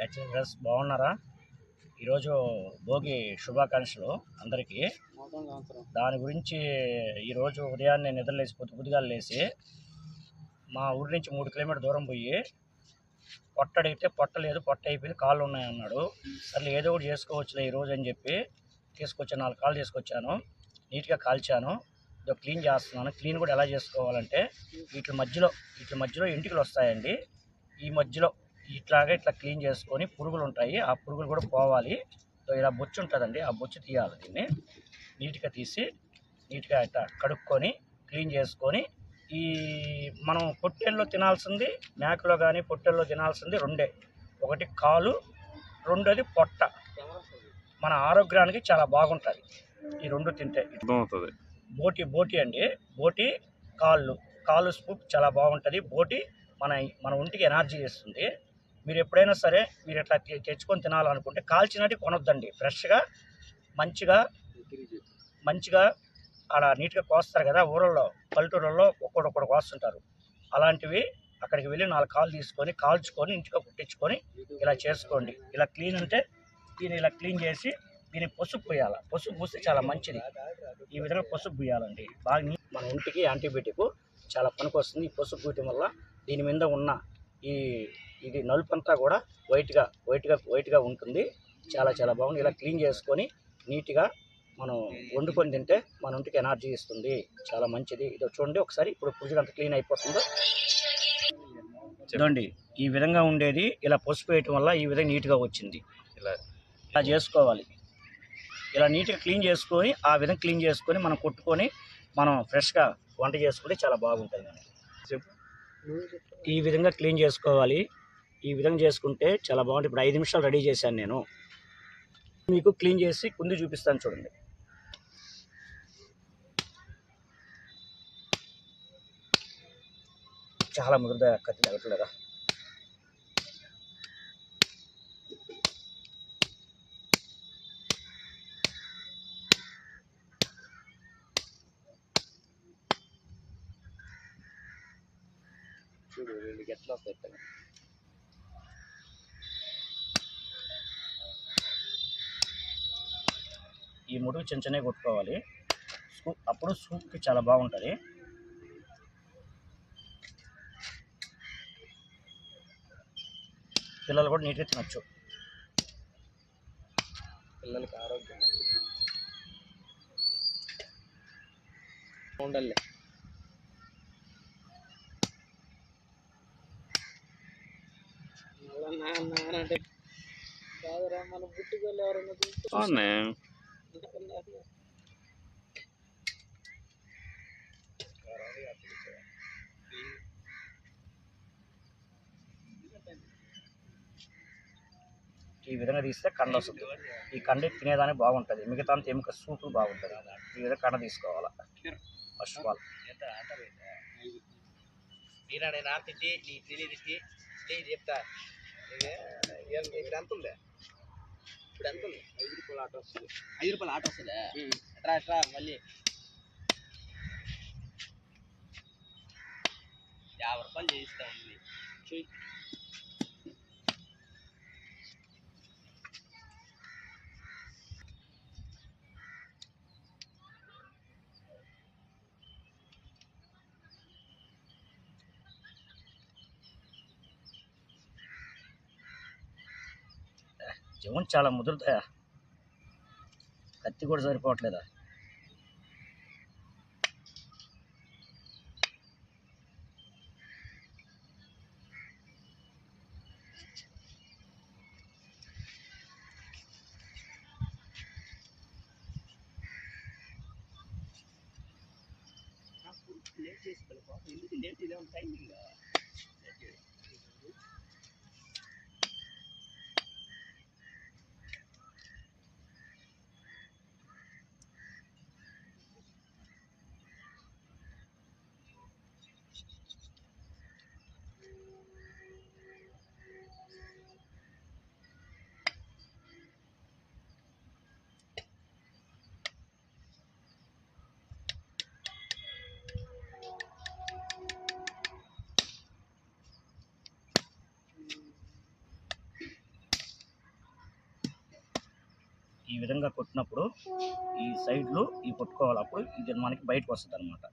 Bachelors బాగున్నారా? ఈరోజు భోగి శుభాకాంక్షలు అందరికీ. దాని గురించి ఈరోజు ఉదయాన్నే నిద్రలేసి పొద్దు పొద్దుగా లేచి మా ఊరి నుంచి మూడు కిలోమీటర్ దూరం పోయి పొట్ట అడిగితే పొట్ట లేదు పొట్ట అయిపోయింది కాళ్ళు ఉన్నాయన్నాడు సర్లే ఏదో ఒకటి చేసుకోవచ్చులే ఈరోజు అని చెప్పి తీసుకొచ్చాను నాలుగు కాళ్ళు తీసుకొచ్చాను. నీట్గా కాల్చాను. ఇదో క్లీన్ చేస్తున్నాను. క్లీన్ కూడా ఎలా చేసుకోవాలంటే వీటి మధ్యలో వీటి మధ్యలో ఎంటికలు వస్తాయండి. ఈ మధ్యలో ఇట్లాగే ఇట్లా క్లీన్ చేసుకొని పురుగులు ఉంటాయి ఆ పురుగులు కూడా పోవాలి. సో ఇలా బొచ్చు ఉంటుందండి ఆ బొచ్చు తీయాలి దీన్ని. నీట్గా తీసి నీట్గా ఇట్లా కడుక్కొని క్లీన్ చేసుకొని ఈ మనం పొట్టెల్లో తినాల్సింది మేకలో కానీ పొట్టెల్లో తినాల్సింది రెండే. ఒకటి కాలు రెండోది పొట్ట. మన ఆరోగ్యానికి చాలా బాగుంటుంది. ఈ రెండు తింటే. బోటి బోటి అండి. బోటి కాళ్ళు. కాళ్ళు సూప్ చాలా బాగుంటుంది. బోటి మన మన ఒంటికి ఎనర్జీ ఇస్తుంది. మీరు ఎప్పుడైనా సరే మీరు ఇట్లా తె- తెచ్చుకొని తినాలనుకుంటే కాల్చినట్టు కొనొద్దండి. ఫ్రెష్గా మంచిగా మంచిగా అలా నీట్గా కోస్తారు కదా ఊరల్లో పల్లెటూరుల్లో ఒక్కొక్కడు కోస్తుంటారు. అలాంటివి అక్కడికి వెళ్ళి నాలుగు కాళ్ళు తీసుకొని కాల్చుకొని ఇంటిగా కుట్టించుకొని ఇలా చేసుకోండి. ఇలా క్లీన్ ఉంటే దీన్ని ఇలా క్లీన్ చేసి దీన్ని పసుపు పోయాలి. పసుపు పూస్తే చాలా మంచిది. ఈ విధంగా పసుపు పోయాలండి. బాగా నీ- మన ఇంటికి యాంటీబయాటిక్ చాలా పనికి వస్తుంది ఈ పసుపు పూయటం వల్ల దీని మీద ఉన్న ఈ ఇది నలుపంతా కూడా వైట్గా వైట్గా వైట్గా ఉంటుంది. చాలా చాలా బాగుంది. ఇలా క్లీన్ చేసుకొని నీట్గా మనం వండుకొని తింటే మన ఒంటికి ఎనర్జీ ఇస్తుంది. చాలా మంచిది. ఇది చూడండి ఒకసారి ఇప్పుడు పురుషులు అంత క్లీన్ అయిపోతుందో. చూడండి ఈ విధంగా ఉండేది. ఇలా పసుపు వేయటం వల్ల ఈ విధంగా నీట్గా వచ్చింది. ఇలా. ఇలా చేసుకోవాలి. ఇలా నీట్గా క్లీన్ చేసుకొని ఆ విధంగా క్లీన్ చేసుకొని మనం కొట్టుకొని మనం ఫ్రెష్గా వంట చేసుకుంటే చాలా బాగుంటుంది. ఈ విధంగా క్లీన్ చేసుకోవాలి. ఈ విధంగా చేసుకుంటే చాలా బాగుంటుంది. ఇప్పుడు ఐదు నిమిషాలు రెడీ చేశాను నేను. మీకు క్లీన్ చేసి కుంది చూపిస్తాను చూడండి. చాలా ముదురుదా కత్తి తగ్గట్లేదా చూడు వీళ్ళకి ఎట్లా వస్తాయి ఈ ముడుగు చిన్న చిన్నవి కొట్టుకోవాలి. సూప్ అప్పుడు సూప్కి చాలా బాగుంటుంది. పిల్లలు కూడా నీట్గా తినొచ్చు. పిల్లలకి ఆరోగ్యం మంచిది. ఉండాలి. అంటే కాదురా మన పుట్టుకోళ్ళు ఎవరైనా ఈ విధంగా తీస్తే కండ వస్తుంది ఈ కండ తినేదానికి బాగుంటుంది మిగతా అంతా ఎముక సూపు బాగుంటుంది ఈ విధంగా కండ తీసుకోవాలి ఫస్ట్ ఆఫ్ ఆల్ మీరా నేను ఆర్తిచ్చి నీ తెలియదు నేను చెప్తా ఇదే, ఏం ఇప్పుడు ఎంత ఉంది ఇప్పుడు ఎంత ఉంది ఐదు రూపాయల ఆట వస్తుంది. ఐదు రూపాయల ఆట వస్తుందా? ఎట్రా ఎట్రా మళ్ళీ? యాభై రూపాయలు చేయిస్తా ఉంది. చెయ్యి జీవం చాలా ముదురుతాయా కత్తి కూడా సరిపోవట్లేదా? లేట్ చేసుకోవాలి ఎందుకు లేట్ ఇదే టైమింగ్. లేట్ ఈ విధంగా కొట్టినప్పుడు ఈ సైడ్లు ఈ కొట్టుకోవాలి. అప్పుడు ఇది మనకి బయటకు వస్తుంది అనమాట